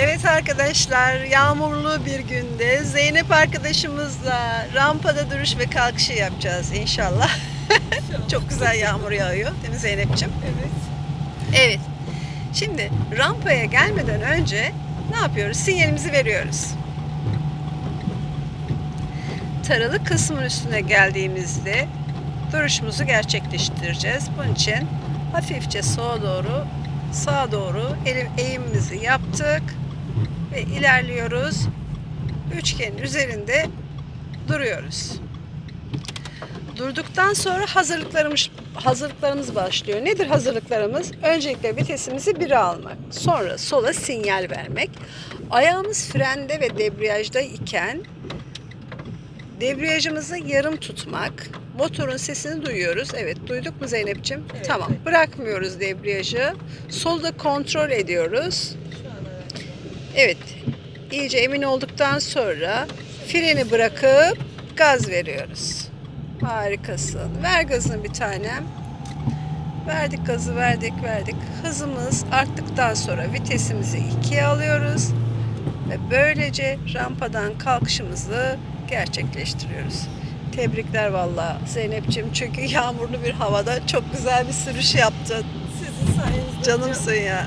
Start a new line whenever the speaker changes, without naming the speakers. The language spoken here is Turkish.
Evet arkadaşlar, yağmurlu bir günde Zeynep arkadaşımızla rampada duruş ve kalkışı yapacağız inşallah. Çok güzel yağmur yağıyor değil mi Zeynep'ciğim?
Evet.
Evet. Şimdi rampaya gelmeden önce ne yapıyoruz? Sinyalimizi veriyoruz. Taralı kısmın üstüne geldiğimizde duruşumuzu gerçekleştireceğiz. Bunun için hafifçe sola doğru, sağa doğru elim, eğimimizi yaptık ilerliyoruz. Üçgenin üzerinde duruyoruz. Durduktan sonra hazırlıklarımız hazırlıklarımız başlıyor. Nedir hazırlıklarımız? Öncelikle vitesimizi bire almak. Sonra sola sinyal vermek. Ayağımız frende ve debriyajda iken debriyajımızı yarım tutmak. Motorun sesini duyuyoruz. Evet duyduk mu Zeynep'ciğim?
Evet,
tamam.
evet.
Bırakmıyoruz debriyajı. Solda kontrol ediyoruz.
Şu an evet.
Evet. İyice emin olduktan sonra freni bırakıp gaz veriyoruz. Harikasın. Ver gazını bir tanem. Verdik gazı verdik verdik. Hızımız arttıktan sonra vitesimizi ikiye alıyoruz. Ve böylece rampadan kalkışımızı gerçekleştiriyoruz. Tebrikler valla Zeynep'ciğim çünkü yağmurlu bir havada çok güzel bir sürüş yaptın.
Sizin sayenizde
Canımsın ya.